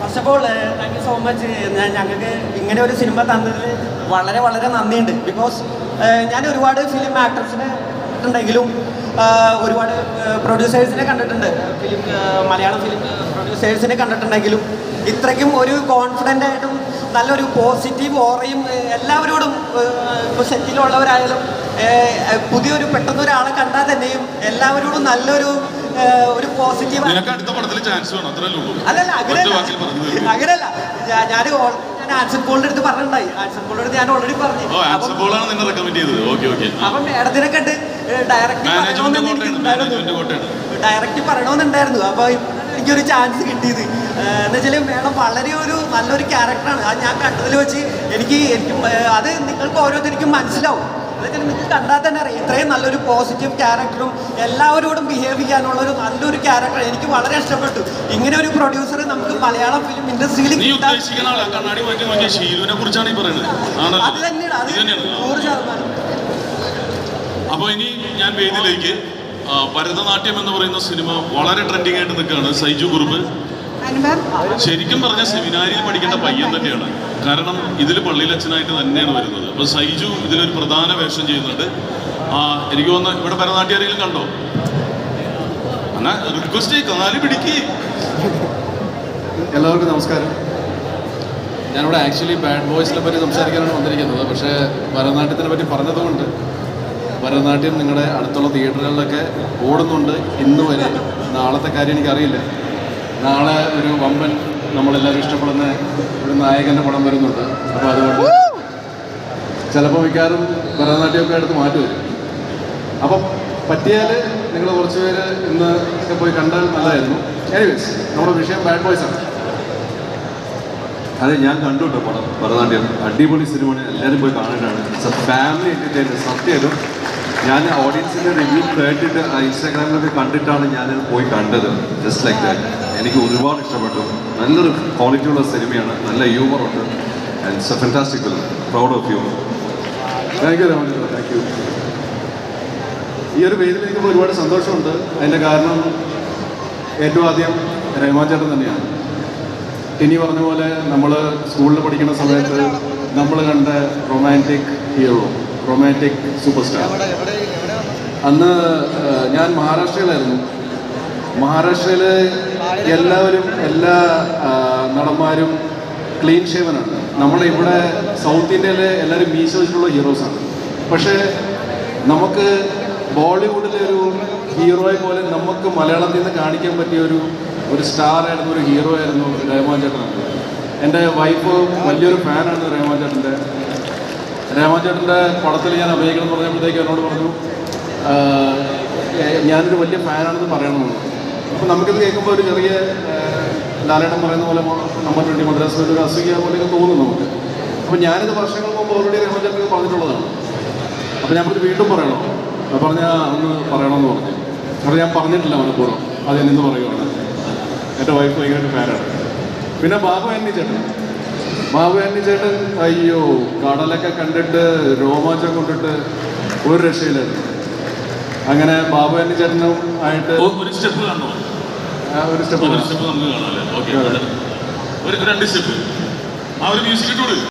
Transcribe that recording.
First of thank you so much ഞങ്ങൾക്ക് ഇങ്ങനെ ഒരു സിനിമ തന്നതിൽ വളരെ വളരെ നന്ദിയുണ്ട്. ബിക്കോസ് ഞാൻ ഒരുപാട് ഫിലിം ആക്ടേഴ്സിനെ കണ്ടിട്ടുണ്ടെങ്കിലും ഒരുപാട് പ്രൊഡ്യൂസേഴ്സിനെ കണ്ടിട്ടുണ്ട്. ഫിലിം മലയാളം ഫിലിം പ്രൊഡ്യൂസേഴ്സിനെ കണ്ടിട്ടുണ്ടെങ്കിലും ഇത്രയ്ക്കും ഒരു കോൺഫിഡന്റ് ആയിട്ടും നല്ലൊരു പോസിറ്റീവ് ഓറയും എല്ലാവരോടും ഇപ്പോൾ സെറ്റിലുള്ളവരായാലും പുതിയൊരു പെട്ടെന്ന് ഒരാളെ കണ്ടാൽ തന്നെയും എല്ലാവരോടും നല്ലൊരു ഒരു പോസിറ്റീവ് അടുത്ത പടത്തിൽ ചാൻസ് വേണം അത്രയല്ലേ ഉള്ളൂ. അല്ലല്ല അങ്ങനെയല്ല. അങ്ങനെയല്ല. ഞാൻ ഞാൻ ആൻസർ ബോളിന്റെ അടുത്ത് പറഞ്ഞിട്ടുണ്ടായി. ആൻസർ ബോളിന്റെ അടുത്ത് ഞാൻ ഓൾറെഡി പറഞ്ഞു. അപ്പം മേഡത്തിനെ കണ്ട് ഡയറക്റ്റ് ഡയറക്റ്റ് പറയണമെന്നുണ്ടായിരുന്നു. അപ്പൊ എനിക്കൊരു ചാൻസ് കിട്ടിയത്. എന്ന് വെച്ചാൽ മേഡം വളരെ ഒരു നല്ലൊരു ക്യാരക്ടറാണ് അത് ഞാൻ കണ്ടതിൽ വെച്ച് എനിക്ക് എനിക്ക് അത് നിങ്ങൾക്ക് ഓരോരുത്തർക്കും മനസ്സിലാവും. എന്നുവെച്ചാൽ നിങ്ങൾക്ക് കണ്ടാൽ തന്നെ അറിയാം. ഇത്രയും നല്ലൊരു പോസിറ്റീവ് ക്യാരക്ടറും എല്ലാവരോടും ബിഹേവ് ചെയ്യാനുള്ള ഒരു നല്ലൊരു ക്യാരക്ടർ എനിക്ക് വളരെ ഇഷ്ടപ്പെട്ടു. ഇങ്ങനെ ഒരു പ്രൊഡ്യൂസർ നമുക്ക് മലയാളം ഫിലിം ഇൻഡസ്ട്രിയിൽ അത് തന്നെയാണ്. അത് നൂറ് ശതമാനം. അപ്പോൾ ഇനി ഞാൻ വേദിയിലേക്ക് ഭരതനാട്യം എന്ന് പറയുന്ന സിനിമ വളരെ ട്രെൻഡിങ് ആയിട്ട് നിൽക്കുകയാണ്. സൈജു കുറുപ്പ്. ശരിക്കും പറഞ്ഞ സെമിനാരിയിൽ പഠിക്കേണ്ട പയ്യൻ തന്നെയാണ്. കാരണം ഇതിൽ പള്ളിയിലച്ഛനായിട്ട് തന്നെയാണ് വരുന്നത്. അപ്പോൾ സൈജു ഇതിലൊരു പ്രധാന വേഷം ചെയ്യുന്നുണ്ട്. ആ, എനിക്ക് തോന്നുന്നു ഇവിടെ ഭരതനാട്യാരെങ്കിലും കണ്ടോ? എന്നാ റിക്വസ്റ്റ് കാൽ പിടിക്ക്. എല്ലാവർക്കും നമസ്കാരം. ഞാനിവിടെ ആക്ച്വലി ബാഡ് ബോയ്സിനെ പറ്റി സംസാരിക്കാനാണ് വന്നിരിക്കുന്നത്. പക്ഷേ ഭരതനാട്യത്തിനെ പറ്റി പറഞ്ഞതുകൊണ്ട് ഭരതനാട്യം നിങ്ങളുടെ അടുത്തുള്ള തിയേറ്ററുകളിലൊക്കെ ഓടുന്നുണ്ട് ഇന്ന് വരെ നാളത്തെ കാര്യം എനിക്കറിയില്ല. നാളെ ഒരു വമ്പൻ നമ്മളെല്ലാവരും ഇഷ്ടപ്പെടുന്ന ഒരു നായകന്റെ പടം വരുന്നുണ്ട്. അപ്പോൾ അതുകൊണ്ട് ചിലപ്പോൾ മിക്കാറും ഭരതനാട്യമൊക്കെ എടുത്ത് മാറ്റി വരും. അപ്പം പറ്റിയാൽ നിങ്ങൾ കുറച്ച് പേര് ഇന്ന് ഒക്കെ പോയി കണ്ടാൽ നല്ലതായിരുന്നു. എനിവേസ് നമ്മുടെ വിഷയം ബാഡ് ബോയ്സ് ആണ്. അതെ ഞാൻ കണ്ടു കേട്ടോ പടം ഭരതനാട്യം. അടിപൊളി സിനിമയാണ്. എല്ലാവരും പോയി കാണേണ്ടതാണ് ഇറ്റ്സ് എ ഫാമിലി എന്റർടൈൻമെന്റ് സത്യമായിട്ടും ഞാൻ ഓഡിയൻസിന്റെ റിവ്യൂ കേട്ടിട്ട് ആ ഇൻസ്റ്റാഗ്രാമിലൊക്കെ കണ്ടിട്ടാണ് ഞാനത് പോയി കണ്ടത്. ജസ്റ്റ് ലൈക്ക് ദാറ്റ് എനിക്ക് ഒരുപാട് ഇഷ്ടപ്പെട്ടു. നല്ലൊരു ക്വാളിറ്റി ഉള്ള സിനിമയാണ് നല്ല ഹ്യൂമർ ഉണ്ട്. And it's a fantastic film proud of you thank you Ramachandra thank you ഈ ഒരു വേദിയിൽ നിൽക്കുമ്പോൾ ഒരുപാട് സന്തോഷമുണ്ട്. അതിന്റെ കാരണം ഏറ്റവും ആദ്യം രഹ്മാചേട്ടൻ തന്നെയാണ്. ഇനി പറഞ്ഞ പോലെ നമ്മൾ സ്കൂളിൽ പഠിക്കുന്ന സമയത്ത് നമ്മൾ കണ്ട romantic hero romantic super star അന്ന് ഞാൻ മഹാരാഷ്ട്രയിലായിരുന്നു. മഹാരാഷ്ട്രയിൽ എല്ലാവരും എല്ലാ നടന്മാരും ക്ലീൻ ഷേവനാണ് നമ്മുടെ ഇവിടെ സൗത്ത് ഇന്ത്യയിലെ എല്ലാവരും മീശ വെച്ചിട്ടുള്ള ഹീറോസാണ് പക്ഷേ നമുക്ക് ബോളിവുഡിലെ ഒരു ഹീറോയെ പോലെ നമുക്ക് മലയാളത്തിൽ നിന്ന് കാണിക്കാൻ പറ്റിയ ഒരു ഒരു സ്റ്റാർ ആയിരുന്നു ഒരു ഹീറോ ആയിരുന്നു രഹ്മാൻ ചേട്ടൻ എന്റെ വൈഫ് വലിയൊരു ഫാനാണ് രഹ്മാൻ ചേട്ടന്റെ. രഹ്മാൻ ചേട്ടന്റെ പടത്തിൽ ഞാൻ അഭിനയിക്കണം എന്ന് പറഞ്ഞപ്പോഴത്തേക്ക് എന്നോട് പറഞ്ഞു "ആഹ്, ഏഹ്, ഞാനൊരു വലിയ ഫാനാണെന്ന് പറയണമെന്ന് അപ്പോൾ നമുക്കിത് കേൾക്കുമ്പോൾ ഒരു ചെറിയ ലാലേട്ടം പറയുന്ന പോലെ നമ്മൾ വേണ്ടി മദ്രാസിൽ ഒരു അസൂയ പോലെയൊക്കെ തോന്നും നമുക്ക്. അപ്പോൾ ഞാനിത് വർഷങ്ങൾ മുമ്പ് ഓൾറെഡി ചേട്ടനൊക്കെ പറഞ്ഞിട്ടുള്ളതാണ്. അപ്പോൾ ഞാൻ പറഞ്ഞു വീണ്ടും പറയണോ. പറഞ്ഞാൽ അന്ന് പറയണമെന്ന് പറഞ്ഞു. അപ്പോൾ ഞാൻ പറഞ്ഞിട്ടില്ല മനഃപൂർവം. അത് ഞാൻ ഇന്ന് പറയുവാണ്. എന്റെ വൈഫ് ഭയങ്കരമായിട്ട് ഫാനാണ് പിന്നെ ബാബു ആന്റി ചേട്ടൻ. ബാബു ആന്റി ചേട്ടൻ അയ്യോ കടലൊക്കെ കണ്ടിട്ട് രോമാഞ്ചം കൊണ്ടിട്ട് ഒരു രക്ഷയിലായിരുന്നു അങ്ങനെ ബാബു എന്റെ ചേട്ടനും ആയിട്ട് ഒരു സ്റ്റെപ്പ് കാണോ ഒരു സ്റ്റെപ്പ് ഒരു സ്റ്റെപ്പ് നമുക്ക് കാണാം അല്ലേ? ഓക്കെ ഒരു രണ്ട് സ്റ്റെപ്പ്. ആ ഒരു മ്യൂസിക് ഇട്ടോളൂ